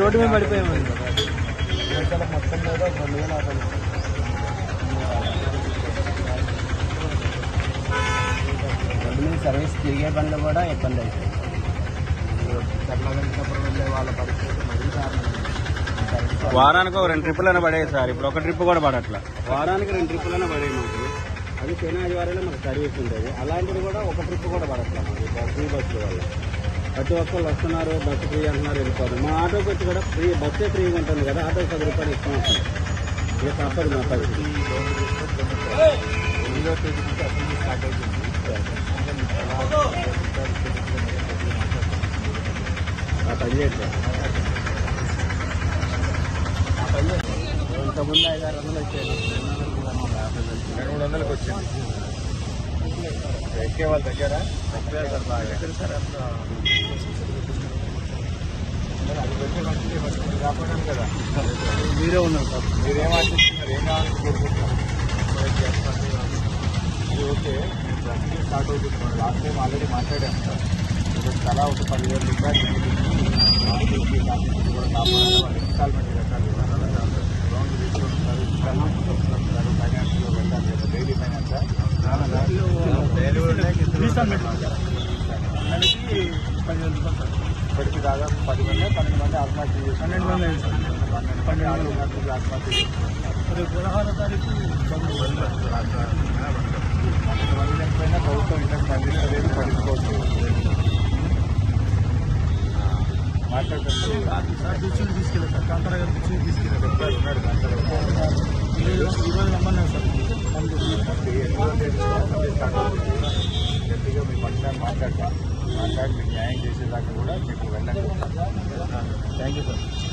Road మీద పడిపోయామండి మొత్తం మీద రెండు వేల ఆటోలు రోడ్డు మీద సర్వీస్ తిరిగే బండ్లు కూడా ఇబ్బంది వెళ్ళే వాళ్ళ సర్వీస్ వారానికి ఒక రెండు ట్రిప్పులైనా పడేది సార్. ఇప్పుడు ఒక ట్రిప్ కూడా పడట్లా. వారానికి రెండు ట్రిప్పులైనా పడేది మాకు. అది శనివారం వారంలో మాకు సర్వీస్ ఉండేది. అలాంటిది కూడా ఒక ట్రిప్ కూడా పడట్లా మాకు. ఫ్రీ బస్సుల వల్ల. ప్రతి ఒక్కళ్ళు వస్తున్నారు బస్సు ఫ్రీ అంటున్నారు వెళ్ళిపోతారు. మా ఆటోకి వచ్చి కూడా ఫ్రీ బస్సే ఫ్రీగా ఉంటుంది కదా ఆటోకి పది రూపాయలు ఇష్టం ఉంటుంది ఇక తప్పదు మా పరిస్థితి ఇంతకుముందు ఐదు ఆరు వందలు వచ్చేది రెండు మూడు వందలకు వచ్చింది. ఎక్కే వాళ్ళ దగ్గర? సార్ కదా మీరే ఉన్నారు సార్. మీరేం ఆశిస్తున్నారు? ఏం కావాలని కోరుకుంటున్నారు ఇది ఓకే. ప్రతి స్టార్ట్ అవుతుంది. లాస్ట్ టైం ఆల్రెడీ మాట్లాడాము సార్. ఒక తలా ఒక పదివేల రూపాయలు నెలకి పదివేల రూపాయలు సార్ ఇప్పటికి దాదాపు పది మంది పన్నెండు మంది ఆత్మహత్య చేస్తున్నారు పన్నెండు మంది అయింది సార్ పన్నెండు మంది ఆత్మహత్య ఆత్మహత్య చేస్తున్నారు రేపు పదహారో తారీఖు పన్నెండు మంది చనిపోయినా ప్రభుత్వం ఇంతకు స్పందించలేదు పట్టించుకోవచ్చు మాట్లాడుతున్నారు సార్ టీచింగ్ తీసుకెళ్ళారు సార్ కాంతారా గారు టీచింగ్ తీసుకెళ్ళారు చెప్పారు ఉన్నాడు దాంట్లో. ఈరోజు ఈరోజు రమ్మన్నారు సార్ మాట్లాడతాం మాట్లాడి మీకు న్యాయం చేసేదాకా కూడా మీకు వెళ్ళండి థ్యాంక్ యూ సార్